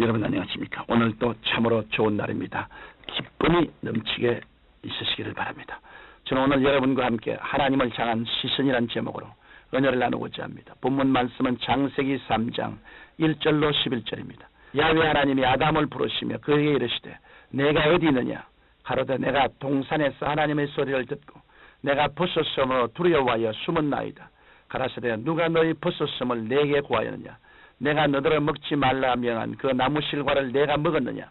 여러분 안녕하십니까? 오늘도 참으로 좋은 날입니다. 기쁨이 넘치게 있으시기를 바랍니다. 저는 오늘 여러분과 함께 하나님을 향한 시선이란 제목으로 은혜를 나누고자 합니다. 본문 말씀은 장세기 3장 1절로 11절입니다. 야외 하나님이 아담을 부르시며 그에게 이르시되 내가 어디 있느냐? 가로되 내가 동산에서 하나님의 소리를 듣고 내가 벗었음으로 두려워하여 숨은 나이다. 가라사대 누가 너희 벗었음을 내게 구하였느냐? 내가 너들을 먹지 말라 명한 그 나무 실과를 내가 먹었느냐?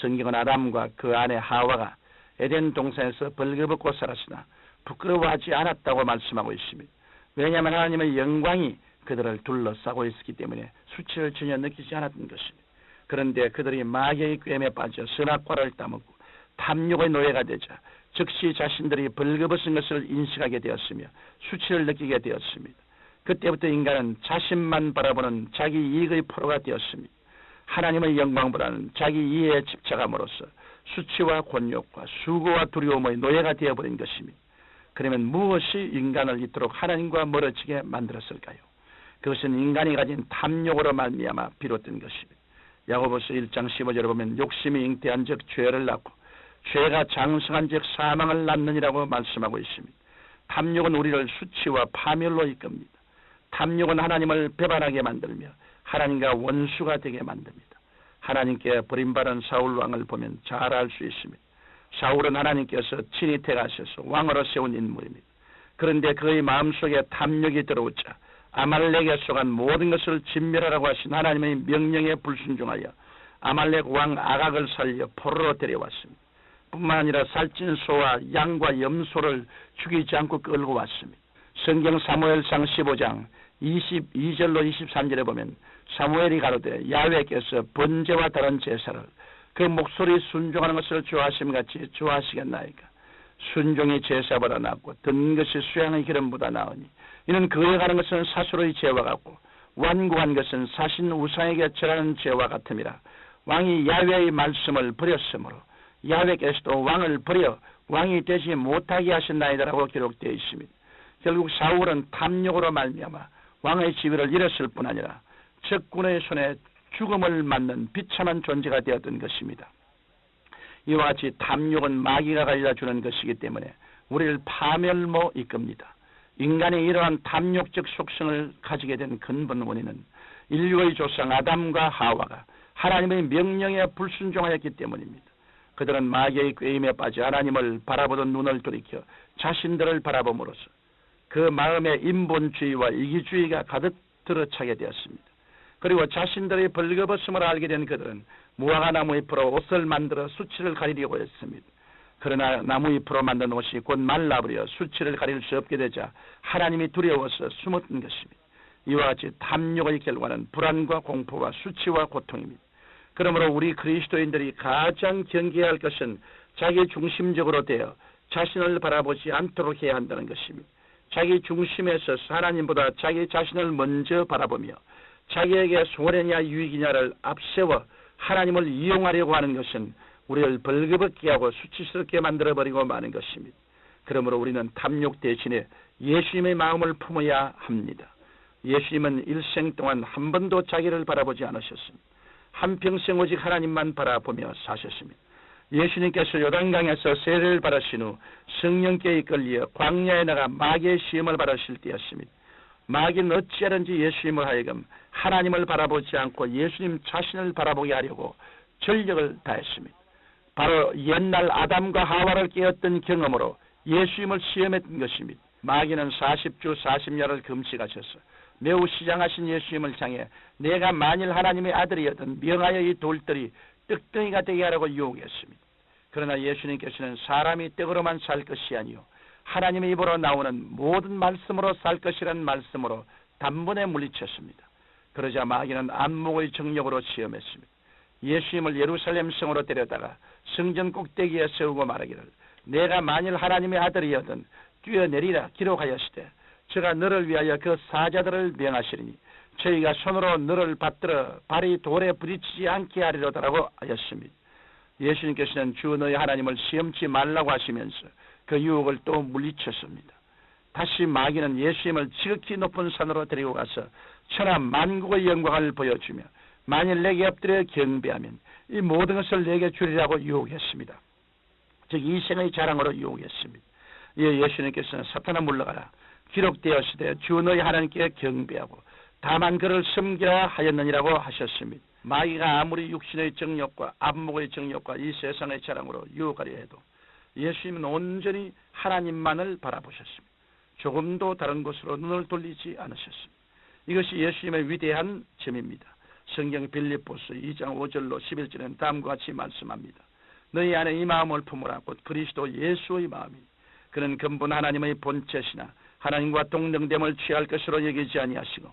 성경은 아담과 그 아내 하와가 에덴 동산에서 벌거벗고 살았으나 부끄러워하지 않았다고 말씀하고 있습니다. 왜냐하면 하나님의 영광이 그들을 둘러싸고 있었기 때문에 수치를 전혀 느끼지 않았던 것입니다. 그런데 그들이 마귀의 꿰매 빠져 선악과를 따먹고 탐욕의 노예가 되자 즉시 자신들이 벌거벗은 것을 인식하게 되었으며 수치를 느끼게 되었습니다. 그때부터 인간은 자신만 바라보는 자기 이익의 포로가 되었습니다. 하나님의 영광보다는 자기 이해에 집착함으로써 수치와 곤욕과 수고와 두려움의 노예가 되어버린 것입니다. 그러면 무엇이 인간을 이토록 하나님과 멀어지게 만들었을까요? 그것은 인간이 가진 탐욕으로 말미암아 비롯된 것입니다. 야고보서 1장 15절에 보면 욕심이 잉태한 즉 죄를 낳고 죄가 장성한 즉 사망을 낳느니라고 말씀하고 있습니다. 탐욕은 우리를 수치와 파멸로 이끕니다. 탐욕은 하나님을 배반하게 만들며 하나님과 원수가 되게 만듭니다. 하나님께 버림받은 사울 왕을 보면 잘 알 수 있습니다. 사울은 하나님께서 친히 택하셔서 왕으로 세운 인물입니다. 그런데 그의 마음속에 탐욕이 들어오자 아말렉에 속한 모든 것을 진멸하라고 하신 하나님의 명령에 불순종하여 아말렉 왕 아각을 살려 포로로 데려왔습니다. 뿐만 아니라 살찐 소와 양과 염소를 죽이지 않고 끌고 왔습니다. 성경 사무엘상 15장 22절로 23절에 보면 사무엘이 가로되 야외께서 번제와 다른 제사를 그 목소리 순종하는 것을 좋아하심 같이 좋아하시겠나이까 순종이 제사보다 낫고 듣는 것이 수양의 기름보다 나으니 이는 그에 가는 것은 사수로의 죄와 같고 완고한 것은 사신 우상에게 절하는 죄와 같음이라 왕이 야외의 말씀을 버렸으므로 야외께서도 왕을 버려 왕이 되지 못하게 하신나이다라고 기록되어 있습니다. 결국 사울은 탐욕으로 말미암아 왕의 지위를 잃었을 뿐 아니라 적군의 손에 죽음을 맞는 비참한 존재가 되었던 것입니다. 이와 같이 탐욕은 마귀가 가져다 주는 것이기 때문에 우리를 파멸모 이끕니다. 인간의 이러한 탐욕적 속성을 가지게 된 근본 원인은 인류의 조상 아담과 하와가 하나님의 명령에 불순종하였기 때문입니다. 그들은 마귀의 꾀임에 빠져 하나님을 바라보던 눈을 돌이켜 자신들을 바라봄으로써 그 마음에 인본주의와 이기주의가 가득 들어차게 되었습니다. 그리고 자신들의 벌거벗음을 알게 된 그들은 무화과 나무 잎으로 옷을 만들어 수치를 가리려고 했습니다. 그러나 나무 잎으로 만든 옷이 곧 말라버려 수치를 가릴 수 없게 되자 하나님이 두려워서 숨었던 것입니다. 이와 같이 탐욕의 결과는 불안과 공포와 수치와 고통입니다. 그러므로 우리 그리스도인들이 가장 경계해야 할 것은 자기 중심적으로 되어 자신을 바라보지 않도록 해야 한다는 것입니다. 자기 중심에서 하나님보다 자기 자신을 먼저 바라보며 자기에게 소원이냐 유익이냐를 앞세워 하나님을 이용하려고 하는 것은 우리를 벌거벗게 하고 수치스럽게 만들어버리고 마는 것입니다. 그러므로 우리는 탐욕 대신에 예수님의 마음을 품어야 합니다. 예수님은 일생 동안 한 번도 자기를 바라보지 않으셨습니다. 한평생 오직 하나님만 바라보며 사셨습니다. 예수님께서 요단강에서 세례를 받으신 후 성령께 이끌려 광야에 나가 마귀의 시험을 받으실 때였습니다. 마귀는 어찌하든지 예수님을 하여금 하나님을 바라보지 않고 예수님 자신을 바라보게 하려고 전력을 다했습니다. 바로 옛날 아담과 하와를 깨었던 경험으로 예수님을 시험했던 것입니다. 마귀는 40주 40년을 금식하셔서 매우 시장하신 예수님을 향해 내가 만일 하나님의 아들이었던 명하여 이 돌들이 떡덩이가 되게 하라고 유혹했습니다. 그러나 예수님께서는 사람이 떡으로만 살 것이 아니요 하나님의 입으로 나오는 모든 말씀으로 살 것이라는 말씀으로 단번에 물리쳤습니다. 그러자 마귀는 안목의 정력으로 시험했습니다. 예수님을 예루살렘 성으로 데려다가 성전 꼭대기에 세우고 말하기를 내가 만일 하나님의 아들이었던 뛰어내리라 기록하였으되 제가 너를 위하여 그 사자들을 명하시리니 저희가 손으로 너를 받들어 발이 돌에 부딪히지 않게 하리로다라고 하였습니다. 예수님께서는 주 너희 하나님을 시험치 말라고 하시면서 그 유혹을 또 물리쳤습니다. 다시 마귀는 예수님을 지극히 높은 산으로 데리고 가서 천하 만국의 영광을 보여주며 만일 내게 엎드려 경배하면 이 모든 것을 내게 주리라고 유혹했습니다. 즉 이생의 자랑으로 유혹했습니다. 예, 예수님께서는 사탄아 물러가라. 기록되었으되 주 너희 하나님께 경배하고 다만 그를 섬기라 하였느니라고 하셨습니다. 마귀가 아무리 육신의 정욕과 안목의 정욕과 이 세상의 자랑으로 유혹하려 해도 예수님은 온전히 하나님만을 바라보셨습니다. 조금도 다른 곳으로 눈을 돌리지 않으셨습니다. 이것이 예수님의 위대한 점입니다. 성경 빌립보스 2장 5절로 11절에는 다음과 같이 말씀합니다. 너희 안에 이 마음을 품으라 곧 그리스도 예수의 마음이 그는 근본 하나님의 본체시나 하나님과 동등됨을 취할 것으로 여기지 아니하시고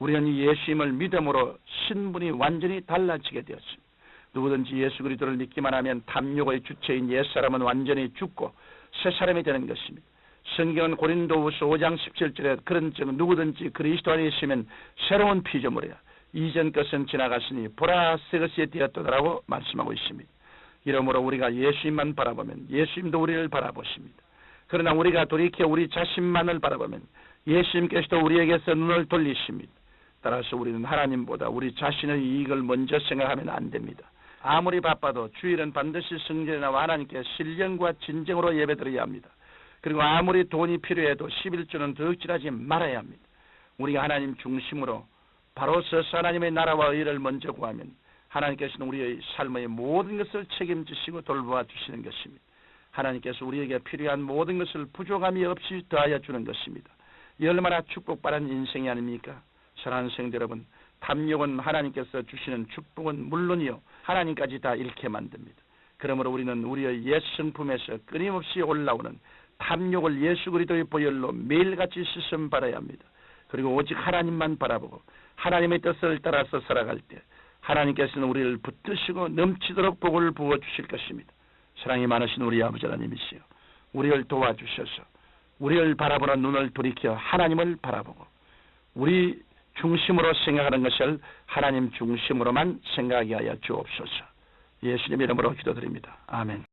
우리는 이 예수님을 믿음으로 신분이 완전히 달라지게 되었습니다. 누구든지 예수 그리스도를 믿기만 하면 탐욕의 주체인 옛사람은 완전히 죽고 새 사람이 되는 것입니다. 성경은 고린도후서 5장 17절에 그런 즉 누구든지 그리스도 안에 있으면 새로운 피조물이야. 이전 것은 지나갔으니 보라 새 것이 되었도다라고 말씀하고 있습니다. 이러므로 우리가 예수님만 바라보면 예수님도 우리를 바라보십니다. 그러나 우리가 돌이켜 우리 자신만을 바라보면 예수님께서도 우리에게서 눈을 돌리십니다. 따라서 우리는 하나님보다 우리 자신의 이익을 먼저 생각하면 안 됩니다. 아무리 바빠도 주일은 반드시 성전에 나와 하나님께 신령과 진정으로 예배드려야 합니다. 그리고 아무리 돈이 필요해도 11조는 덕질하지 말아야 합니다. 우리가 하나님 중심으로 바로 서서 하나님의 나라와 의를 먼저 구하면 하나님께서는 우리의 삶의 모든 것을 책임지시고 돌보아 주시는 것입니다. 하나님께서 우리에게 필요한 모든 것을 부족함이 없이 더하여 주는 것입니다. 이 얼마나 축복받은 인생이 아닙니까? 사랑하는 성도 여러분, 탐욕은 하나님께서 주시는 축복은 물론이요 하나님까지 다 잃게 만듭니다. 그러므로 우리는 우리의 옛 성품에서 끊임없이 올라오는 탐욕을 예수 그리스도의 보혈로 매일같이 씻음 받아야 합니다. 그리고 오직 하나님만 바라보고 하나님의 뜻을 따라서 살아갈 때 하나님께서는 우리를 붙드시고 넘치도록 복을 부어 주실 것입니다. 사랑이 많으신 우리 아버지 하나님이시여 우리를 도와주셔서 우리를 바라보는 눈을 돌이켜 하나님을 바라보고 우리 중심으로 생각하는 것을 하나님 중심으로만 생각하게 하여 주옵소서. 예수님 이름으로 기도드립니다. 아멘.